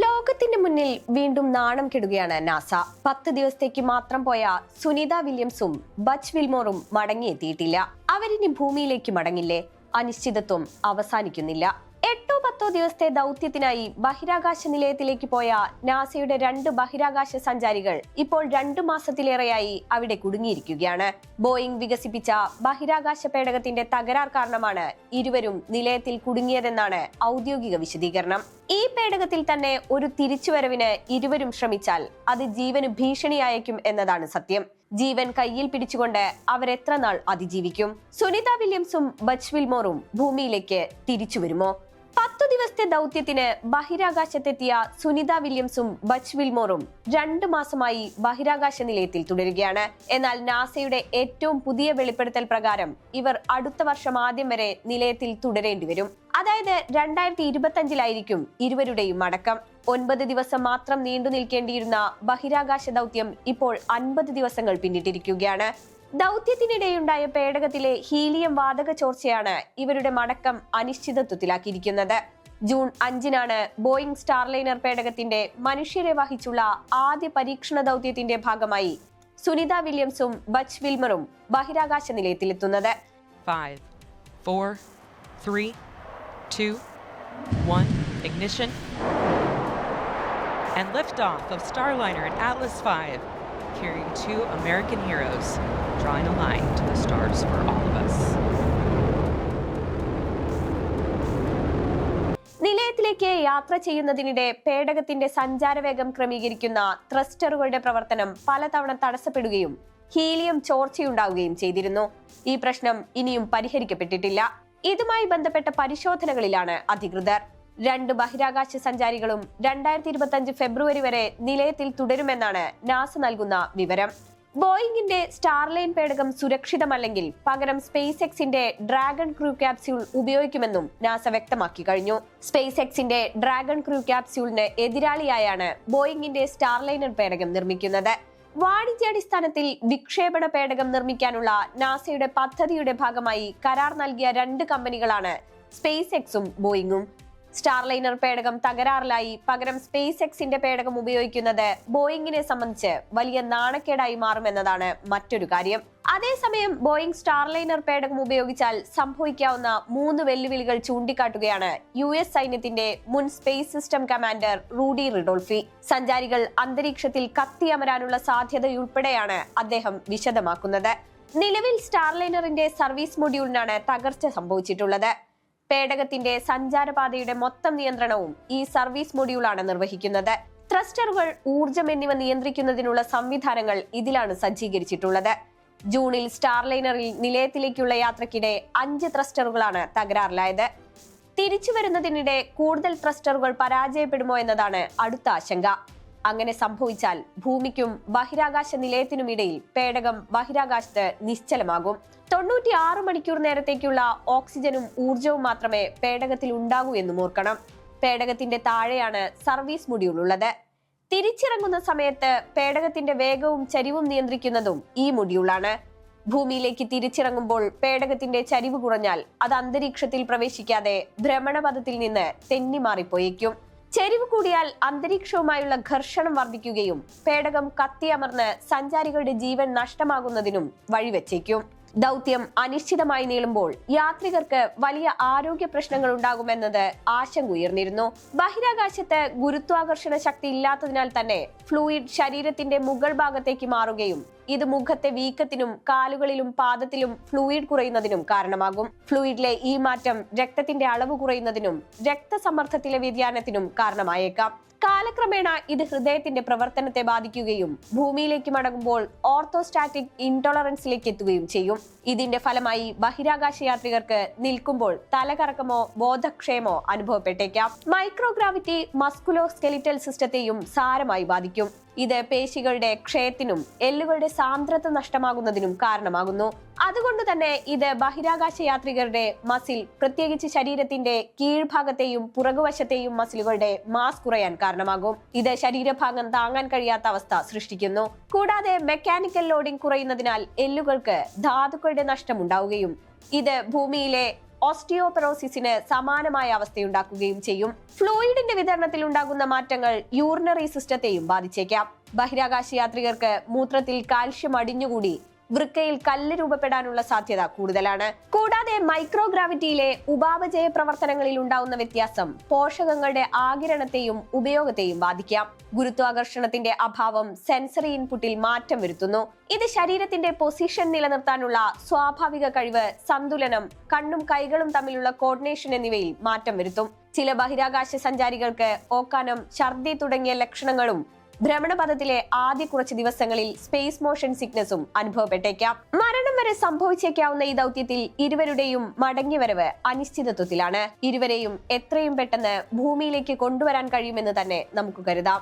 ലോകത്തിന്റെ മുന്നിൽ വീണ്ടും നാണം കെടുകയാണ് നാസ. പത്ത് ദിവസത്തേക്ക് മാത്രം പോയ സുനിത വില്യംസും ബച്ച് വിൽമോറും മടങ്ങിയെത്തിയിട്ടില്ല. അവരിനി ഭൂമിയിലേക്ക് മടങ്ങില്ലേ? അനിശ്ചിതത്വം അവസാനിക്കുന്നില്ല. എട്ടോ പത്തോ ദിവസത്തെ ദൗത്യത്തിനായി ബഹിരാകാശ നിലയത്തിലേക്ക് പോയ നാസയുടെ രണ്ട് ബഹിരാകാശ സഞ്ചാരികൾ ഇപ്പോൾ രണ്ടു മാസത്തിലേറെയായി അവിടെ കുടുങ്ങിയിരിക്കുകയാണ്. ബോയിംഗ് വികസിപ്പിച്ച ബഹിരാകാശ പേടകത്തിന്റെ തകരാർ കാരണമാണ് ഇരുവരും നിലയത്തിൽ കുടുങ്ങിയതെന്നാണ് ഔദ്യോഗിക വിശദീകരണം. ഈ പേടകത്തിൽ തന്നെ ഒരു തിരിച്ചുവരവിന് ഇരുവരും ശ്രമിച്ചാൽ അത് ജീവന് ഭീഷണിയായേക്കും എന്നതാണ് സത്യം. ജീവൻ കയ്യിൽ പിടിച്ചുകൊണ്ട് അവരെത്ര നാൾ അതിജീവിക്കും? സുനിത വില്യംസും ബച്ച് വിൽമോറും ഭൂമിയിലേക്ക് തിരിച്ചു വരുമോ പത്തു ദിവസത്തെ ദൗത്യത്തിന് ബഹിരാകാശത്തെത്തിയ സുനിത വില്യംസും ബച്ച് വിൽമോറും രണ്ടു മാസമായി ബഹിരാകാശ നിലയത്തിൽ തുടരുകയാണ്. എന്നാൽ നാസയുടെ ഏറ്റവും പുതിയ വെളിപ്പെടുത്തൽ പ്രകാരം ഇവർ അടുത്ത വർഷം ആദ്യം വരെ നിലയത്തിൽ തുടരേണ്ടി വരും. അതായത് രണ്ടായിരത്തി ഇരുപത്തി അഞ്ചിലായിരിക്കും ഇരുവരുടെയും അടക്കം. ഒൻപത് ദിവസം മാത്രം നീണ്ടു നിൽക്കേണ്ടിയിരുന്ന ബഹിരാകാശ ദൗത്യം ഇപ്പോൾ അൻപത് ദിവസങ്ങൾ പിന്നിട്ടിരിക്കുകയാണ്. ദൗത്യത്തിനിടെയുണ്ടായ പേടകത്തിലെ ഹീലിയം വാതക ചോർച്ചയാണ് ഇവരുടെ മടക്കം അനിശ്ചിതത്വത്തിലാക്കിയിരിക്കുന്നത് ജൂൺ അഞ്ചിനാണ് ബോയിങ് സ്റ്റാർലൈനർ പേടകത്തിന്റെ മനുഷ്യരെ വഹിച്ചുള്ള ആദ്യ പരീക്ഷണ ദൗത്യത്തിന്റെ ഭാഗമായി സുനിത വില്യംസും ബച്ച് വിൽമറും ബഹിരാകാശ നിലയത്തിലെത്തുന്നത്. And liftoff of Starliner and Atlas V, carrying two American heroes, drawing a line to the stars for all of us. നിലയത്തിലേക്ക് യാത്ര ചെയ്യുന്നതിനിടെ പേടകത്തിന്റെ സഞ്ചാരവേഗം ക്രമീകരിക്കുന്ന ത്രസ്റ്ററുകളുടെ പ്രവർത്തനം പലതവണ തടസ്സപ്പെടുകയും ഹീലിയം ചോർച്ചയുണ്ടാവുകയും ചെയ്തിരുന്നു. ഈ പ്രശ്നം ഇനിയും പരിഹരിക്കപ്പെട്ടിട്ടില്ല. ഇതുമായി ബന്ധപ്പെട്ട പരിശോധനകളിലാണ് അധികൃതർ. രണ്ട് ബഹിരാകാശ സഞ്ചാരികളും രണ്ടായിരത്തി ഇരുപത്തി അഞ്ച് ഫെബ്രുവരി വരെ നിലയത്തിൽ തുടരുമെന്നാണ് നാസ നൽകുന്ന വിവരം. ബോയിങ്ങിന്റെ സ്റ്റാർലൈൻ പേടകം സുരക്ഷിതമല്ലെങ്കിൽ പകരം സ്പേസ് എക്സിന്റെ ഡ്രാഗൺ ക്രൂ ക്യാപ്സ്യൂൾ ഉപയോഗിക്കുമെന്നും നാസ വ്യക്തമാക്കി കഴിഞ്ഞു. സ്പേസ് എക്സിന്റെ ഡ്രാഗൺ ക്രൂ ക്യാപ്സ്യൂളിന് എതിരാളിയായാണ് ബോയിങ്ങിന്റെ സ്റ്റാർലൈനർ പേടകം നിർമ്മിക്കുന്നത്. വാണിജ്യാടിസ്ഥാനത്തിൽ വിക്ഷേപണ പേടകം നിർമ്മിക്കാനുള്ള നാസയുടെ പദ്ധതിയുടെ ഭാഗമായി കരാർ നൽകിയ രണ്ട് കമ്പനികളാണ് സ്പേസ് എക്സും ബോയിങ്ങും സ്റ്റാർലൈനർ പേടകം തകരാറിലായി. പകരം സ്പേസ് എക്സിന്റെ പേടകം ഉപയോഗിക്കുന്നത് ബോയിങ്ങിനെ സംബന്ധിച്ച് വലിയ നാണക്കേടായി മാറുമെന്നതാണ് മറ്റൊരു കാര്യം. അതേസമയം ബോയിങ് സ്റ്റാർലൈനർ പേടകം ഉപയോഗിച്ചാൽ സംഭവിക്കാവുന്ന മൂന്ന് വെല്ലുവിളികൾ ചൂണ്ടിക്കാട്ടുകയാണ് യു എസ് സൈന്യത്തിന്റെ മുൻ space system commander Rudy Ridolfi സഞ്ചാരികൾ അന്തരീക്ഷത്തിൽ കത്തിയമരാനുള്ള സാധ്യതയുൾപ്പെടെയാണ് അദ്ദേഹം വിശദമാക്കുന്നത്. നിലവിൽ സ്റ്റാർലൈനറിന്റെ സർവീസ് മൊഡ്യൂളിനാണ് തകർച്ച സംഭവിച്ചിട്ടുള്ളത്. പേടകത്തിന്റെ സഞ്ചാരപാതയുടെ മൊത്തം നിയന്ത്രണവും ഈ സർവീസ് മൊഡ്യൂളാണ് നിർവഹിക്കുന്നത്. ത്രസ്റ്ററുകൾ ഊർജം എന്നിവ നിയന്ത്രിക്കുന്നതിനുള്ള സംവിധാനങ്ങൾ ഇതിലാണ് സജ്ജീകരിച്ചിട്ടുള്ളത്. ജൂണിൽ സ്റ്റാർലൈനറിൽ നിലയത്തിലേക്കുള്ള യാത്രക്കിടെ അഞ്ച് ത്രസ്റ്ററുകളാണ് തകരാറിലായത്. തിരിച്ചു വരുന്നതിനിടെ കൂടുതൽ ത്രസ്റ്ററുകൾ പരാജയപ്പെടുമോ എന്നതാണ് അടുത്ത ആശങ്ക. അങ്ങനെ സംഭവിച്ചാൽ ഭൂമിക്കും ബഹിരാകാശ നിലയത്തിനുമിടയിൽ പേടകം ബഹിരാകാശത്ത് നിശ്ചലമാകും. തൊണ്ണൂറ്റി ആറ് മണിക്കൂർ നേരത്തേക്കുള്ള ഓക്സിജനും ഊർജവും മാത്രമേ പേടകത്തിൽ ഉണ്ടാകൂ എന്നും ഓർക്കണം. പേടകത്തിന്റെ താഴെയാണ് സർവീസ് മൊഡ്യൂൾ ഉള്ളത് തിരിച്ചിറങ്ങുന്ന സമയത്ത് പേടകത്തിന്റെ വേഗവും ചരിവും നിയന്ത്രിക്കുന്നതും ഈ മൊഡ്യൂളാണ്. ഭൂമിയിലേക്ക് തിരിച്ചിറങ്ങുമ്പോൾ പേടകത്തിന്റെ ചരിവ് കുറഞ്ഞാൽ അത് അന്തരീക്ഷത്തിൽ പ്രവേശിക്കാതെ ഭ്രമണപഥത്തിൽ നിന്ന് തെന്നിമാറിപ്പോയേക്കും ചെരിവ് കൂടിയാൽ അന്തരീക്ഷവുമായുള്ള ഘർഷണം വർദ്ധിക്കുകയും പേടകം കത്തിയമർന്ന് സഞ്ചാരികളുടെ ജീവൻ നഷ്ടമാകുന്നതിനും വഴിവെച്ചേക്കും. ദൗത്യം അനിശ്ചിതമായി നീളുമ്പോൾ യാത്രികർക്ക് വലിയ ആരോഗ്യ പ്രശ്നങ്ങൾ ഉണ്ടാകുമെന്നത് ആശങ്ക ഉയർന്നിരുന്നു ബഹിരാകാശത്ത് ഗുരുത്വാകർഷണ ശക്തി ഇല്ലാത്തതിനാൽ തന്നെ ഫ്ലൂയിഡ് ശരീരത്തിന്റെ മുകൾ ഭാഗത്തേക്ക് മാറുകയും ഇത് മുഖത്തെ വീക്കത്തിനും കാലുകളിലും പാദത്തിലും ഫ്ലൂയിഡ് കുറയുന്നതിനും കാരണമാകും. ഫ്ലൂയിഡിലെ ഈ മാറ്റം രക്തത്തിന്റെ അളവ് കുറയുന്നതിനും രക്തസമ്മർദ്ദത്തിലെ വ്യതിയാനത്തിനും കാരണമായേക്കാം. കാലക്രമേണ ഇത് ഹൃദയത്തിന്റെ പ്രവർത്തനത്തെ ബാധിക്കുകയും ഭൂമിയിലേക്ക് മടങ്ങുമ്പോൾ ഓർത്തോസ്റ്റാറ്റിക് ഇൻടോളറൻസിലേക്ക് എത്തുകയും ചെയ്യും. ഇതിന്റെ ഫലമായി ബഹിരാകാശ യാത്രികർക്ക് നിൽക്കുമ്പോൾ തലകറക്കമോ ബോധക്ഷയമോ അനുഭവപ്പെട്ടേക്കാം. മൈക്രോഗ്രാവിറ്റി മസ്കുലോ സ്കെലിറ്റൽ സിസ്റ്റത്തെയും സാരമായി ബാധിക്കും. ഇത് പേശികളുടെ ക്ഷയത്തിനും എല്ലുകളുടെ സാന്ദ്രത നഷ്ടമാകുന്നതിനും കാരണമാകുന്നു. അതുകൊണ്ട് തന്നെ ഇത് ബഹിരാകാശ യാത്രികരുടെ മസിൽ പ്രത്യേകിച്ച് ശരീരത്തിന്റെ കീഴ്ഭാഗത്തെയും പുറകുവശത്തെയും മസിലുകളുടെ മാസ് കുറയാൻ കാരണമാകും. ഇത് ശരീരഭാഗം താങ്ങാൻ കഴിയാത്ത അവസ്ഥ സൃഷ്ടിക്കുന്നു. കൂടാതെ മെക്കാനിക്കൽ ലോഡിംഗ് കുറയുന്നതിനാൽ എല്ലുകൾക്ക് ധാതുക്കളുടെ നഷ്ടമുണ്ടാവുകയും ഇത് ഭൂമിയിലെ ഓസ്റ്റിയോപെറോസിസിന് സമാനമായ അവസ്ഥയുണ്ടാക്കുകയും ചെയ്യും. ഫ്ലൂയിഡിന്റെ വിതരണത്തിൽ ഉണ്ടാകുന്ന മാറ്റങ്ങൾ യൂറിനറി സിസ്റ്റത്തെയും ബാധിച്ചേക്കാം. ബഹിരാകാശ യാത്രികർക്ക് മൂത്രത്തിൽ കാൽഷ്യം അടിഞ്ഞുകൂടി വൃക്കയിൽ കല്ല് രൂപപ്പെടാനുള്ള സാധ്യത കൂടുതലാണ്. കൂടാതെ മൈക്രോഗ്രാവിറ്റിയിലെ ഉപാപചയ പ്രവർത്തനങ്ങളിൽ ഉണ്ടാവുന്ന വ്യത്യാസം പോഷകങ്ങളുടെ ആകിരണത്തെയും ഉപയോഗത്തെയും ബാധിക്കാം. ഗുരുത്വാകർഷണത്തിന്റെ അഭാവം സെൻസറി ഇൻപുട്ടിൽ മാറ്റം വരുത്തുന്നു. ഇത് ശരീരത്തിന്റെ പൊസിഷൻ നിലനിർത്താനുള്ള സ്വാഭാവിക കഴിവ് സന്തുലനം കണ്ണും കൈകളും തമ്മിലുള്ള കോർഡിനേഷൻ എന്നിവയിൽ മാറ്റം വരുത്തും. ചില ബഹിരാകാശ സഞ്ചാരികൾക്ക് ഓക്കാനം ഛർദി തുടങ്ങിയ ലക്ഷണങ്ങളും ഭ്രമണപഥത്തിലെ ആദ്യ കുറച്ച് ദിവസങ്ങളിൽ സ്പേസ് മോഷൻ സിക്നസും അനുഭവപ്പെട്ടേക്കാം. മരണം വരെ സംഭവിച്ചേക്കാവുന്ന ഈ ദൗത്യത്തിൽ ഇരുവരുടെയും മടങ്ങിവരവ് അനിശ്ചിതത്വത്തിലാണ്. ഇരുവരെയും എത്രയും പെട്ടെന്ന് ഭൂമിയിലേക്ക് കൊണ്ടുവരാൻ കഴിയുമെന്ന് തന്നെ നമുക്ക് കരുതാം.